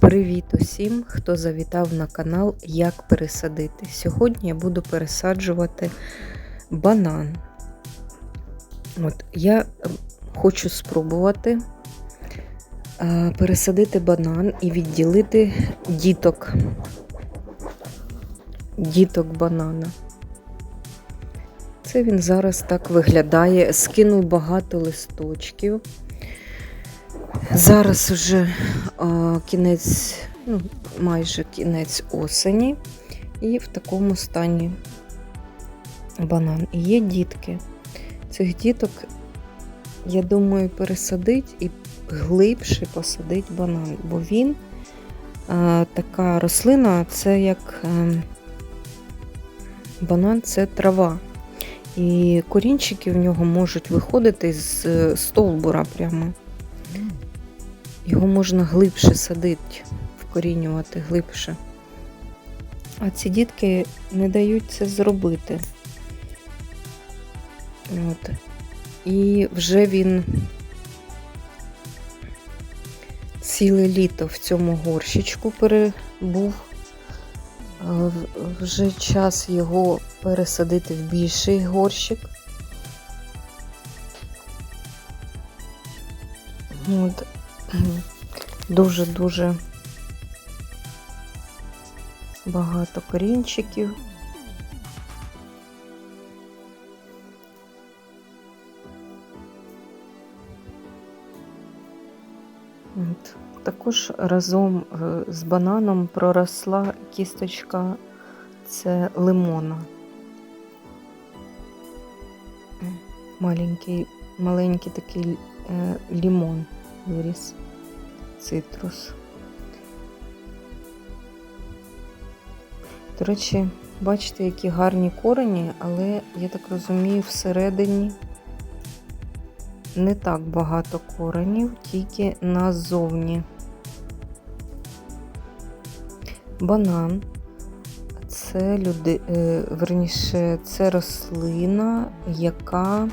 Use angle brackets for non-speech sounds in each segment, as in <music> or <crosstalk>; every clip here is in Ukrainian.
Привіт усім, хто завітав на канал Як пересадити. Сьогодні я буду пересаджувати банан. От, я е, хочу спробувати пересадити банан і відділити діток. Діток банана. Це він зараз так виглядає. Скинув багато листочків. Зараз вже а, кінець, ну, майже кінець осені, і в такому стані банан. І є дітки. Цих діток, я думаю, пересадить і глибше посадить банан, бо він а, така рослина, це як а, банан це трава. І корінчики в нього можуть виходити з е, стовбура прямо. Його можна глибше садити, вкорінювати глибше. А ці дітки не дають це зробити. От. І вже він ціле літо в цьому горщичку перебув. Вже час його пересадити в більший горщик. От. Дуже-дуже багато корінчиків. От. Також разом е, з бананом проросла кісточка це лимона. Маленький, маленький такий е, лімон виріс, цитрус. До речі, бачите, які гарні корені, але, я так розумію, всередині не так багато коренів, тільки назовні. Банан це люди, е, верніше, це рослина, яка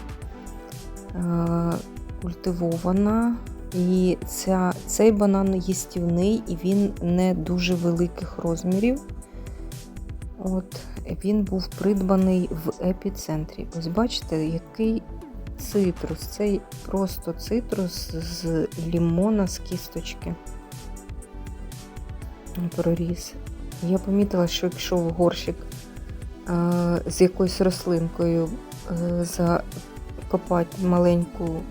е, культивована, і ця, цей банан їстівний, і він не дуже великих розмірів. От, Він був придбаний в епіцентрі. Ось бачите, який цитрус. Це просто цитрус з лімона з кісточки. Проріс. Я помітила, що якщо в горщик а, з якоюсь рослинкою а, закопати маленьку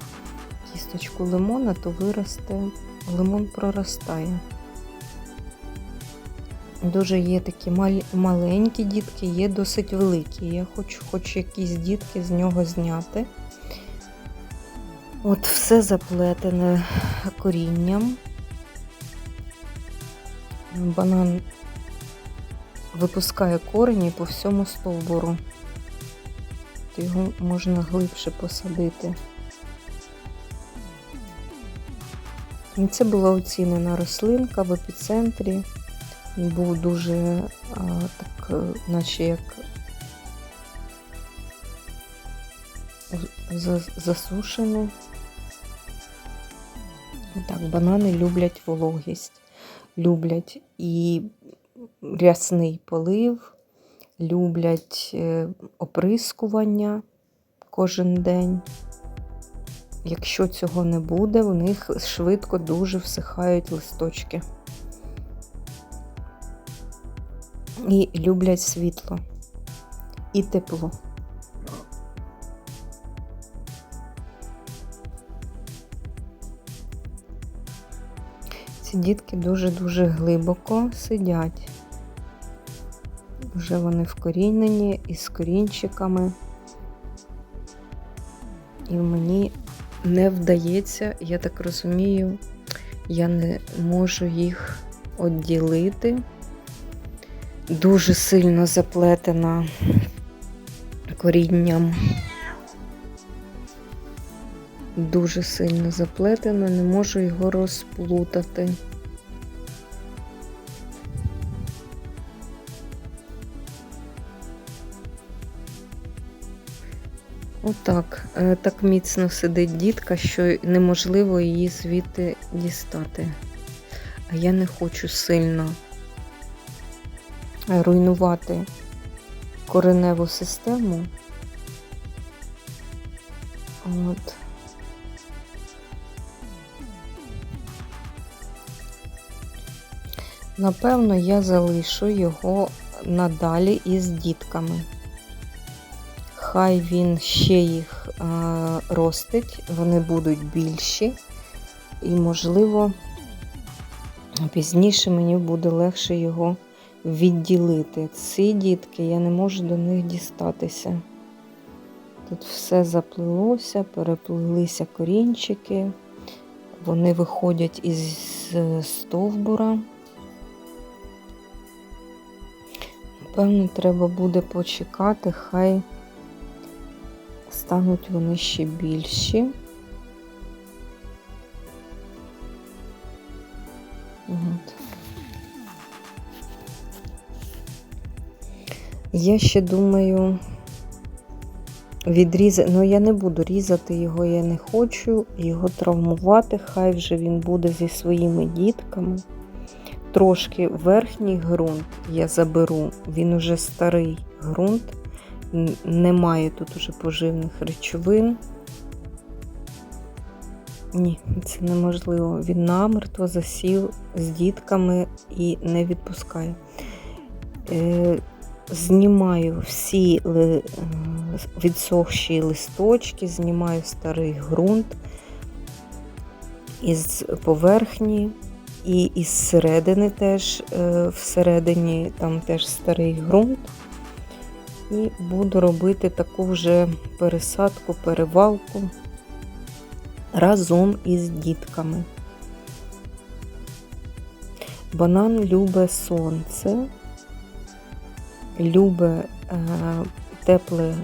кісточку лимона, то виросте, лимон проростає. Дуже є такі маленькі дітки, є досить великі. Я хочу хоч якісь дітки з нього зняти. От все заплетене корінням. Банан випускає корені по всьому стовбуру. Його можна глибше посадити. Це була оцінена рослинка в епіцентрі. Був дуже а, так, наче як засушений. Так, банани люблять вологість, люблять і рясний полив, люблять е, оприскування кожен день. Якщо цього не буде, у них швидко дуже всихають листочки. І люблять світло і тепло. Ці дітки дуже-дуже глибоко сидять. Вже вони вкорінені із корінчиками. І мені не вдається, я так розумію, я не можу їх відділити. Дуже сильно заплетена корінням. Дуже сильно заплетена, не можу його розплутати. Отак, е, так міцно сидить дітка, що неможливо її звідти дістати. а я не хочу сильно руйнувати кореневу систему. От. Напевно, я залишу його надалі із дітками. Хай він ще їх е, ростить, вони будуть більші, і, можливо, пізніше мені буде легше його відділити. Ці дітки я не можу до них дістатися. Тут все заплилося, переплилися корінчики, вони виходять із стовбура. Напевно, треба буде почекати, хай стануть вони ще більші. От. Я ще думаю відрізати, ну я не буду різати його, я не хочу його травмувати, хай вже він буде зі своїми дітками. Трошки верхній ґрунт я заберу, він уже старий ґрунт, немає тут уже поживних речовин. Ні, це неможливо. Він намертво засів з дітками і не відпускає. Е, Знімаю всі е, відсохші листочки, знімаю старий ґрунт із поверхні і із середини теж, е, всередині там теж старий ґрунт. І буду робити таку вже пересадку, перевалку разом із дітками. Банан любить сонце, любить е, тепле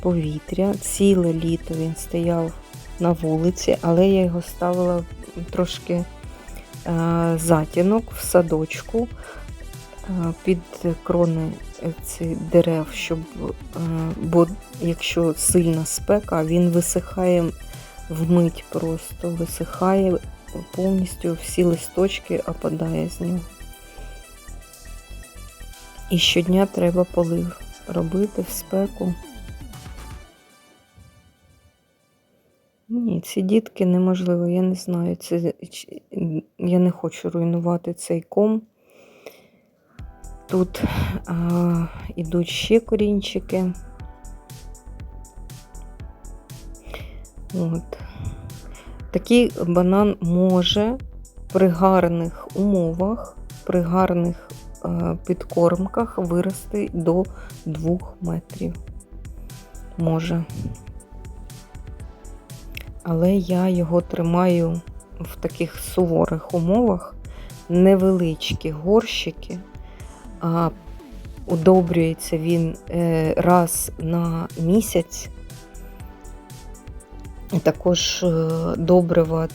повітря. Ціле літо він стояв на вулиці, але я його ставила трошки е, затінок в садочку під крони цих дерев, щоб, е, бо якщо сильна спека, він висихає вмить просто, висихає повністю всі листочки опадає з нього. І щодня треба полив робити в спеку. Ні, ці дітки неможливо, я не знаю. Це, Я не хочу руйнувати цей ком. Тут а, ідуть ще корінчики. От. Такий банан може при гарних умовах, при гарних а, підкормках вирости до 2 метрів. Може. Але я його тримаю в таких суворих умовах, невеличкі горщики а удобрюється він е, раз на місяць. Також е, добрива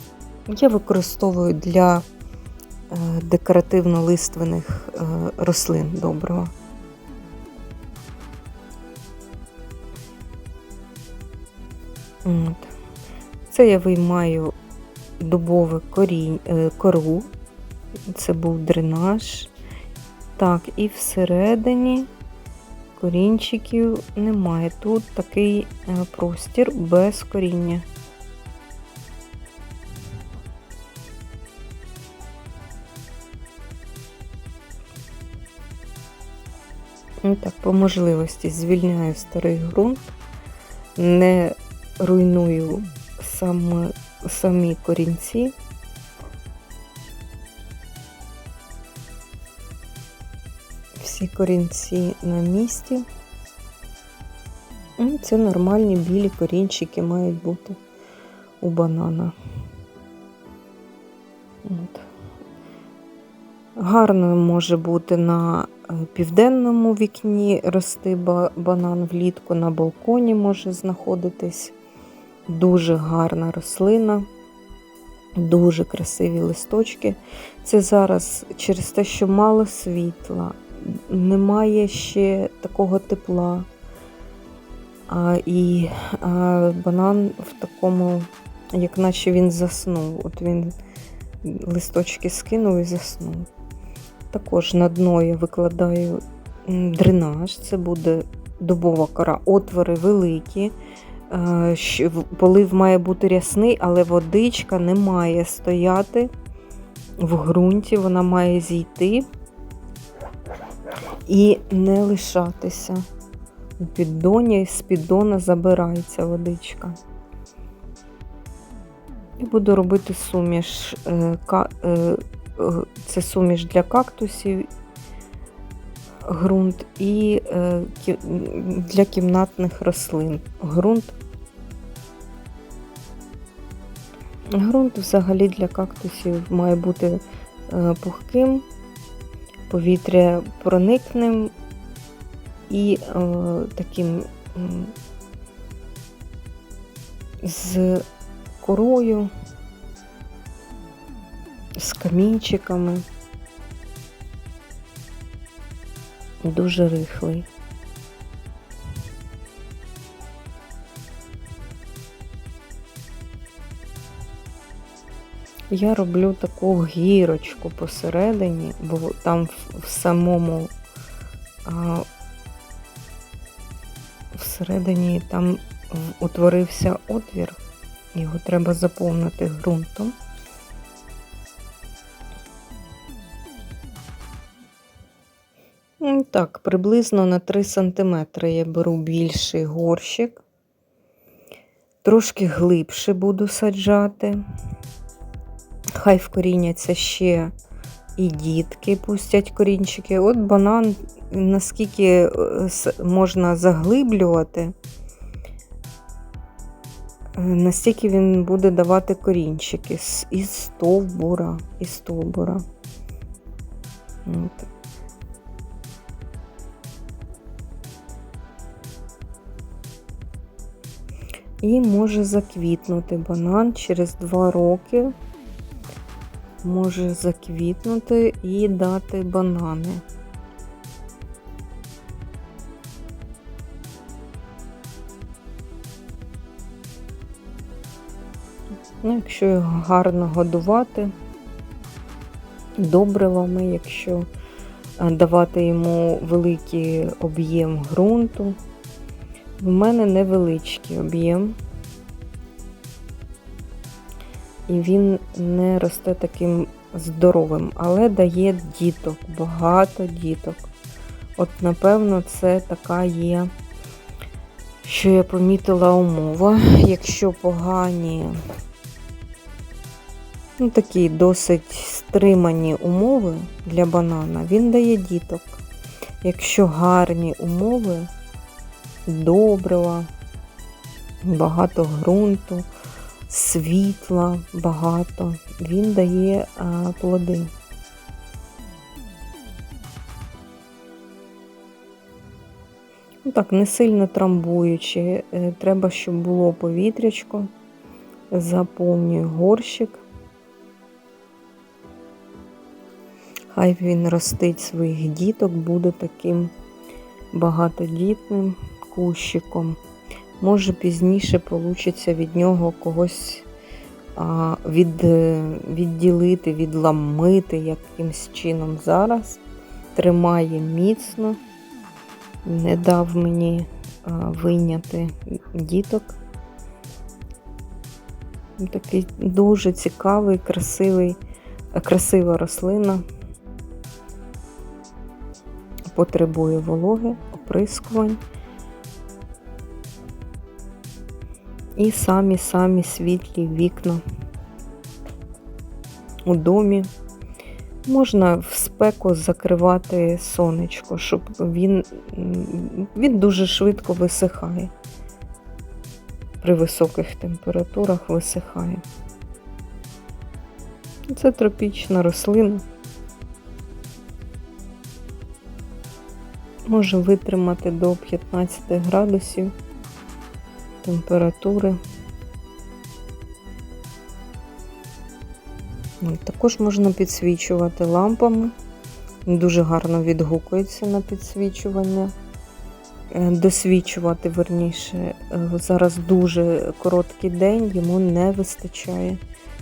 я використовую для е, декоративно-лиственних рослин добрива. От. Це я виймаю дубове корінь, кору, це був дренаж. Так, і всередині корінчиків немає. Тут такий е, простір без коріння. І так, по можливості звільняю старий ґрунт, не руйную сам, самі корінці. Корінці на місці. І це нормальні білі корінчики мають бути у банана. От. Гарно може бути на е, південному вікні рости банан влітку, на балконі може знаходитись. Дуже гарна рослина, дуже красиві листочки. Це зараз через те, що мало світла, немає ще такого тепла. А, І а, банан в такому, як наче він заснув. От він листочки скинув і заснув. Також на дно я викладаю дренаж, це буде дубова кора, отвори великі. Полив має бути рясний, але водичка не має стояти в ґрунті, вона має зійти і не лишатися. У піддоні з піддона забирається водичка. І буду робити суміш. е, е, е, Це суміш для кактусів, ґрунт і для кімнатних рослин. Ґрунт. Ґрунт взагалі для кактусів має бути пухким, повітря проникним і е, таким е, з корою, з камінчиками. Дуже рихлий. Я роблю таку гірочку посередині, бо там в, самому а, всередині там утворився отвір, його треба заповнити ґрунтом. Так, приблизно на 3 см я беру більший горщик. Трошки глибше буду саджати. Хай вкоріняться ще і дітки пустять корінчики. От банан, наскільки е, можна заглиблювати, е, настільки він буде давати корінчики із стовбура, із стовбура. От. І може заквітнути банан через 2 роки. Може заквітнути і дати банани. Ну, якщо його гарно годувати добривами, якщо е, давати йому великий об'єм ґрунту. В мене невеличкий об'єм. І він не росте таким здоровим, але дає діток, багато діток. От, напевно, це така є, що я помітила умова. Якщо погані, ну такі досить стримані умови для банана, він дає діток. Якщо гарні умови, добрива, багато ґрунту, світла багато, він дає плоди. Ну так, не сильно трамбуючи, е, треба, щоб було повітрячко, заповнюю горщик. Хай він ростить своїх діток, буде таким багатодітним кущиком. Може, пізніше вийде від нього когось від, е, відділити, відламити якимсь чином зараз. Тримає міцно, не дав мені а, вийняти діток. Такий дуже цікавий, красивий, красива рослина. Потребує вологи, оприскувань. І самі-самі світлі вікна у домі. Можна в спеку закривати сонечко, щоб він, він дуже швидко висихає. При високих температурах висихає. Це тропічна рослина. Може витримати до 15 градусів температури. Також можна підсвічувати лампами. Дуже гарно відгукується на підсвічування. Е, Досвічувати, верніше, Е, зараз дуже короткий день, йому не вистачає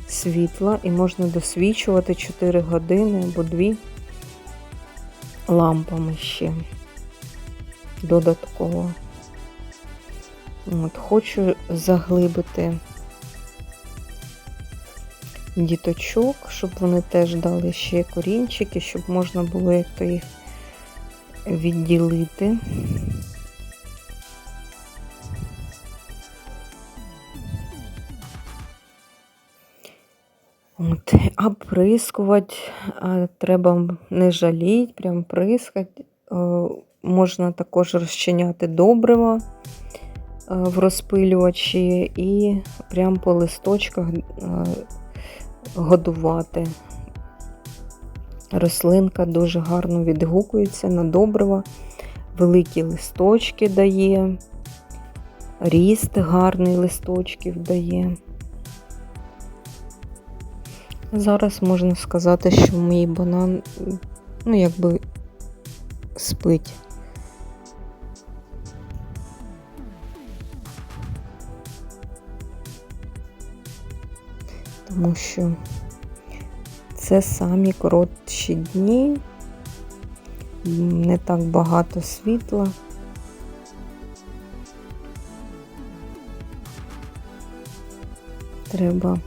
світла і можна досвічувати 4 години або 2 лампами ще додатково. От, Хочу заглибити діточок, щоб вони теж дали ще корінчики, щоб можна було як-то їх відділити. От, а прискувати треба не жаліть, прям прискати. Е, можна також розчиняти добрива в розпилювачі і прям по листочках е, годувати. Рослинка дуже гарно відгукується на добрива, великі листочки дає, ріст гарний листочків дає. Зараз можна сказати, що мій банан, ну, якби спить. Тому що це самі коротші дні, не так багато світла. Треба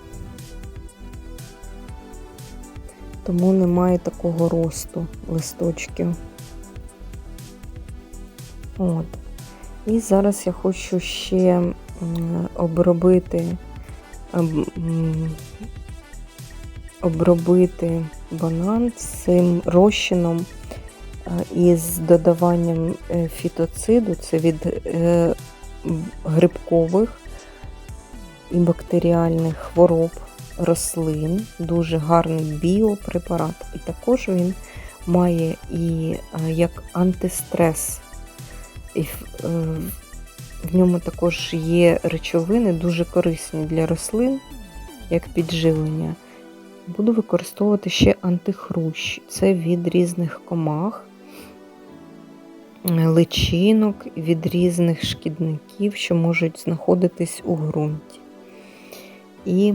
тому немає такого росту листочків. От. І зараз я хочу ще обробити обробити банан цим розчином із додаванням е, фітоциду, це від е, грибкових і бактеріальних хвороб рослин, дуже гарний біопрепарат. І також він має і як антистрес. В ньому також є речовини, дуже корисні для рослин, як підживлення. Буду використовувати ще антихрущ. Це від різних комах, личинок, від різних шкідників, що можуть знаходитись у ґрунті. І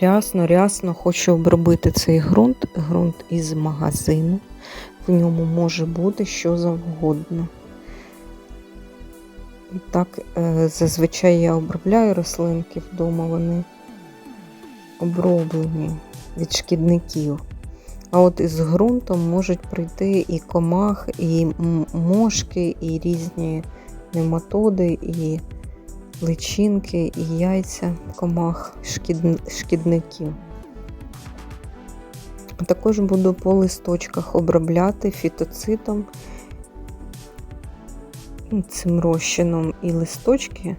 рясно, рясно хочу обробити цей ґрунт, ґрунт із магазину. В ньому може бути що завгодно. Так, е, зазвичай я обробляю рослинки вдома, вони оброблені від шкідників. А от із ґрунтом можуть прийти і комах, і мошки, і різні нематоди, і личинки, і яйця комах шкідників. Також буду по листочках обробляти фітоцитом, цим розчином і листочки,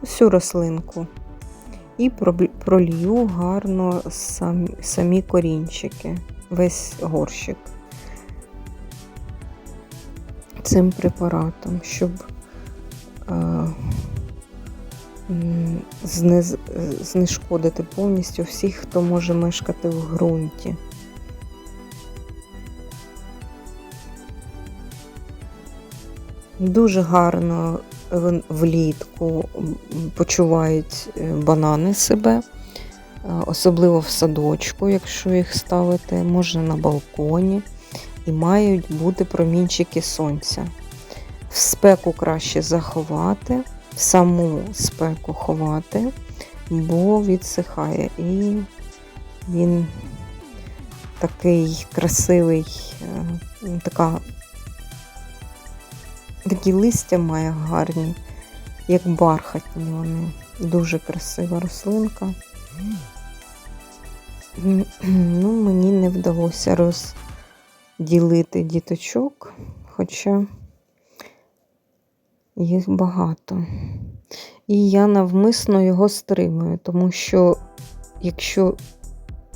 всю рослинку. І пролью гарно самі корінчики, весь горщик цим препаратом, щоб знешкодити повністю всіх, хто може мешкати в ґрунті. Дуже гарно влітку почувають е, банани себе, особливо в садочку, якщо їх ставити, можна на балконі і мають бути промінчики сонця. В спеку краще заховати, в саму спеку ховати, бо відсихає. І він такий красивий, е, така, такі листя має гарні, як бархатні вони. Дуже красива рослинка. <clears throat> Ну, Мені не вдалося роз ділити діточок, хоча їх багато. І я навмисно його стримую, тому що якщо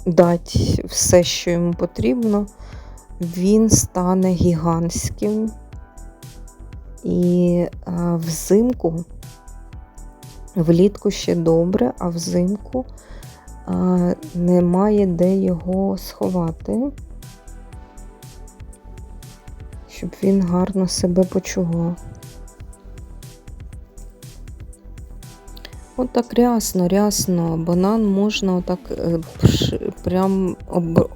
дати все, що йому потрібно, він стане гігантським. І а, взимку, влітку ще добре, а взимку а, немає де його сховати щоб він гарно себе почував. Отак рясно, рясно. Банан можна отак е, прям об,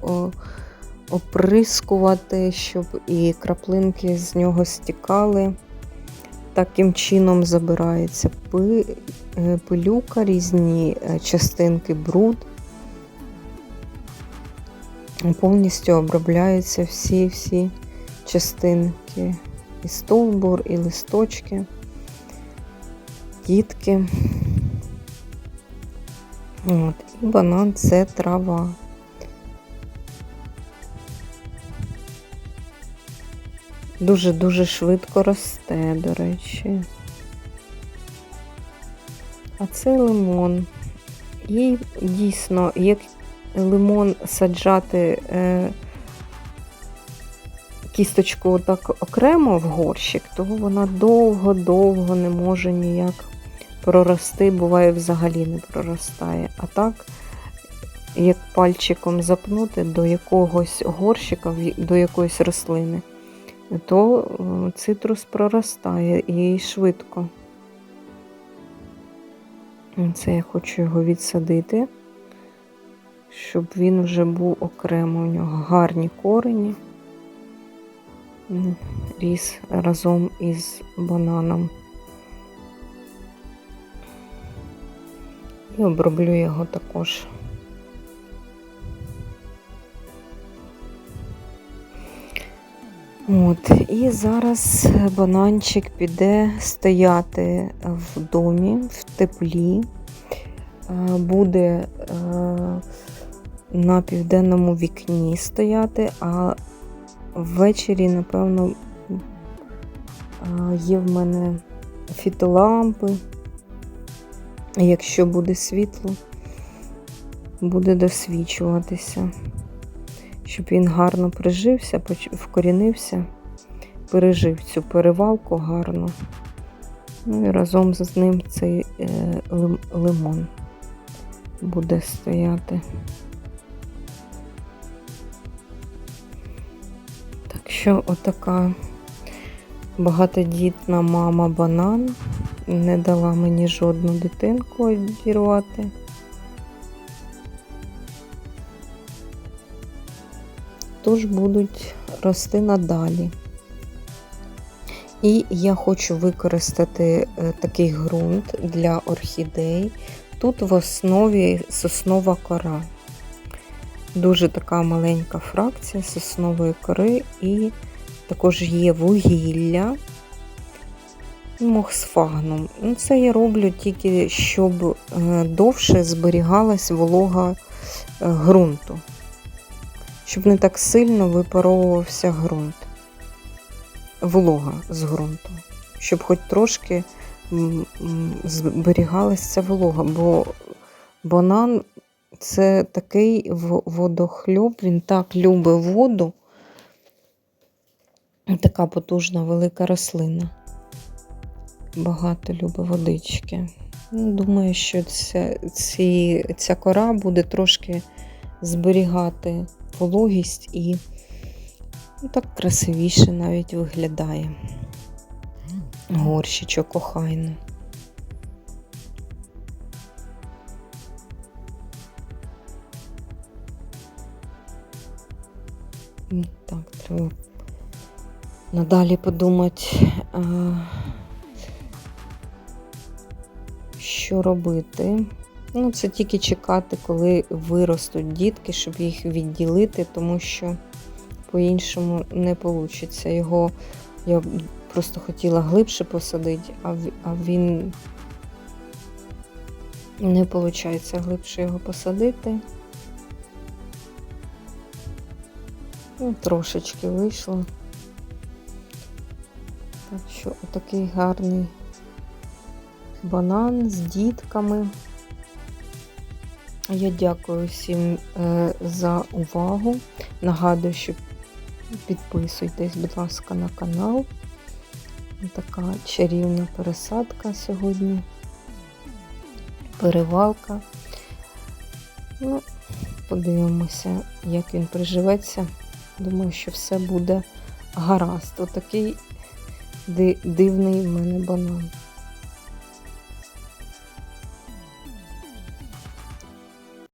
оприскувати, щоб і краплинки з нього стікали. Таким чином забирається е, пилюка, різні е, частинки бруд. Повністю обробляються всі-всі частинки. І стовбур, і листочки, дітки. От. І банан це трава. Дуже-дуже швидко росте, до речі. А це лимон. І дійсно, як лимон саджати е, кісточку так окремо в горщик, то вона довго-довго не може ніяк прорости, буває взагалі не проростає. А так, як пальчиком запнути до якогось горщика, до якоїсь рослини, то цитрус проростає і швидко. Це я хочу його відсадити, щоб він вже був окремо. У нього гарні корені. Ріс разом із бананом. І оброблю його також. От, і зараз бананчик піде стояти в домі, в теплі. Е, Буде е, на південному вікні стояти, а ввечері, напевно, е, є в мене фітолампи. Якщо буде світло, буде досвічуватися, щоб він гарно прижився, вкорінився, пережив цю перевалку гарно. Ну і разом з ним цей е, лимон буде стояти. Так що отака багатодітна мама банан не дала мені жодну дитинку обірвати. Тож будуть рости надалі. І я хочу використати е, такий ґрунт для орхідей. Тут в основі соснова кора. Дуже така маленька фракція соснової кори, і також є вугілля і мохсфагнум. Ну, Це я роблю тільки, щоб е, довше зберігалась волога е, ґрунту, щоб не так сильно випаровувався ґрунт, волога з ґрунту, щоб хоч трошки зберігалася волога, бо банан це такий водохльоб, він так любить воду. Така потужна велика рослина. Багато любить водички. Ну, Думаю, що ця, ці, ця кора буде трошки зберігати вологість і ну, так красивіше навіть виглядає. Горщичок охайно. Так, треба надалі подумати, що робити. Ну, це тільки чекати, коли виростуть дітки, щоб їх відділити, тому що по-іншому не вийде. Його я просто хотіла глибше посадити, а він не виходить глибше його посадити. Ну, трошечки вийшло. Так що отакий гарний банан з дітками. Я дякую всім е, за увагу. Нагадую, що підписуйтесь, будь ласка, на канал. Така чарівна пересадка сьогодні. Перевалка. Ну, подивимося, як він приживеться. Думаю, що все буде гаразд. Отакий ди- дивний в мене банан.